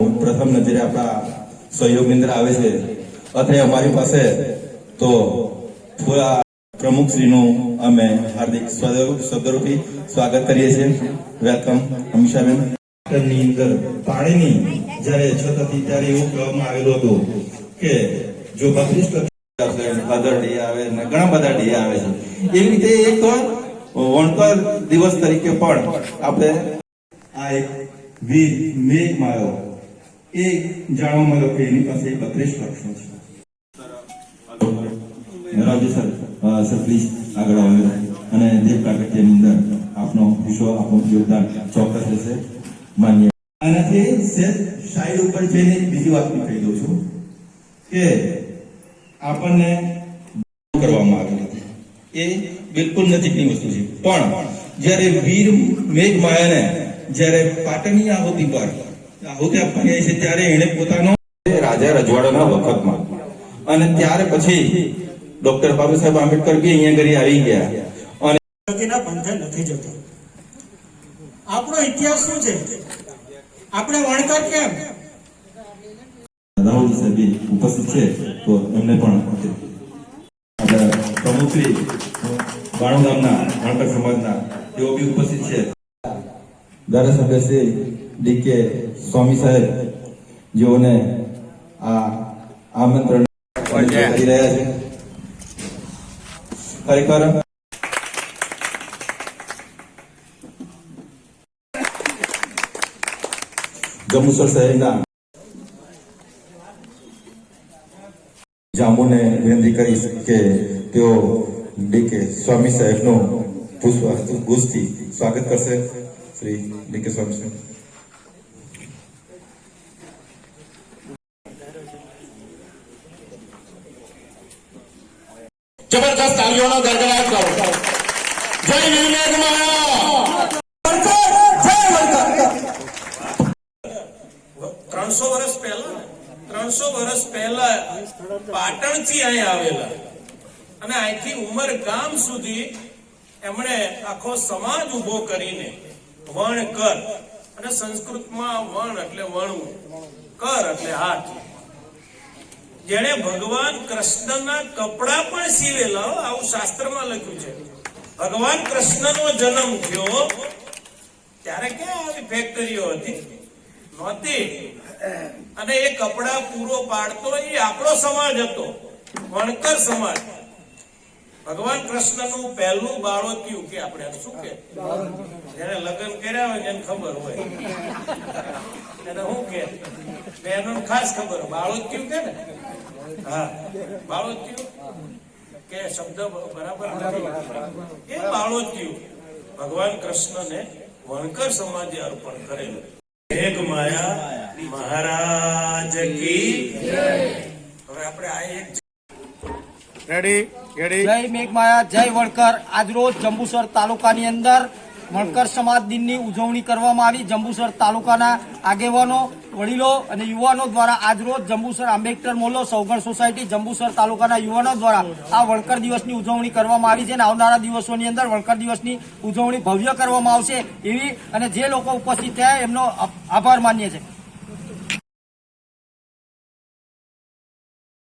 પ્રથમ નજરે આપણા સહયોગની અંદર આવે છે. અત્રે અમારી પાસે તો પ્રમુખશ્રીનું અમે હાર્દિક શબ્દરૂપી સ્વાગત કરીએ છીએ. વેલકમ, અમીષાબેન. ની અંદર પાણીની જ્યારે છત હતી ત્યારે એવું કહેવામાં આવેલું હતું કે જો બત્રીસ અધર ડે આવે ઘણા બધા ડે આવે છે. એવી રીતે એક વણકર દિવસ તરીકે પણ આપણે આ એક વીર મેઘ માયો એ જાણવા મળ્યો કે એની પાસે બત્રીસ પ્રશ્નો છે. રાવજી સર. સર પ્લીઝ આગળ આવે. અને દેવ કાકડિયાની અંદર આપનો વિશ્વ આપનું યોગદાન ચોક્કસ રહેશે. માન્ય. આનાથી સેજ સાઈડ ઉપર જઈને બીજી વાત હું કહી દઉં છું કે આપણને કરવામાં આવી હતી એ બિલકુલ નજીકની વસ્તુ છે. પણ જ્યારે વીર મેઘ માયાને જ્યારે પાટણની આહુતિ પર આહુતિ આપવાની આવી છે ત્યારે એણે પોતાનો રાજા રજવાડાના વખતમાં. અને ત્યારે પછી ડોક્ટર બાબા સાહેબ આંબેડકર બી અહીંયા ઘરે આવી ગયા. અને બંધન નથી જતો. આપણો ઇતિહાસ શું છે? આપણે વણકર કેમ? રાહુલ સાહેબ ઉપસ્થિત છે તો એમને પણ પ્રમુખ શ્રી બાણુ ગામના વણકર સમાજના તેઓ બી ઉપસ્થિત છે. ધારાસભ્ય શ્રી ડી કે સ્વામી સાહેબ જેઓને આ આમંત્રણ કરી રહ્યા છે ખરેખર જંબુસર શહેરના જામુને વિનંતી કરીશ કે તેઓ ડી કે સ્વામી સાહેબનું પુષ્પ ગુસ્તી સ્વાગત કરશે કે સ્વામી સાહેબ જબરદસ્ત તાલીઓનો ગડગડાટ કરો જય વિવેક ત્રણસો વર્ષ પહેલા ત્રણસો વર્ષ પહેલા પાટણથી અહીં આવેલા. અને અહીંથી ઉમર ગામ સુધી એમણે આખો સમાજ ઊભો કરીને વણ કર. અને સંસ્કૃતમાં વણ એટલે વણવું. કર એટલે હાથ. જેણે ભગવાન કૃષ્ણના કપડા પણ સીવેલા આવું શાસ્ત્રમાં લખ્યું છે. ભગવાન કૃષ્ણનો જન્મ થયો ત્યારે ક્યાં આવી ફેક્ટરીઓ હતી? નહોતી. અને એ કપડા પૂરો પાડતો એ આપણો સમાજ હતો. વણકર સમાજ. ભગવાન કૃષ્ણનું પહેલું બાળોત્યું કે આપણે શું કે? જયારે લગ્ન કર્યા હોય એને ખબર હોય. એને શું કે? બહેનો ખાસ ખબર. બાળોત્યું કે ને? હા. બાળોત્યું કે શબ્દ બરાબર નથી. એ બાળોત્યું ભગવાન કૃષ્ણને વણકર સમાજે અર્પણ કરેલું. એક માયા મહારાજ કી હવે આપણે આ એક રેડી જય મેઘમાયા, જય વણકર. આજરોજ જંબુસર તાલુકાની અંદર વણકર સમાજ દિનની ઉજવણી કરવામાં આવી. જંબુસર તાલુકાના આગેવાનો, વડીલો અને યુવાનો દ્વારા આજરોજ જંબુસર આંબેડકર મોલો સૌગણ સોસાયટી, જંબુસર તાલુકાના યુવાનો દ્વારા આ વણકર દિવસની ઉજવણી કરવામાં આવી છે અને આવનારા દિવસોની અંદર વણકર દિવસની ઉજવણી ભવ્ય કરવામાં આવશે એવી અને જે લોકો ઉપસ્થિત થયા એમનો આભાર માન્ય છે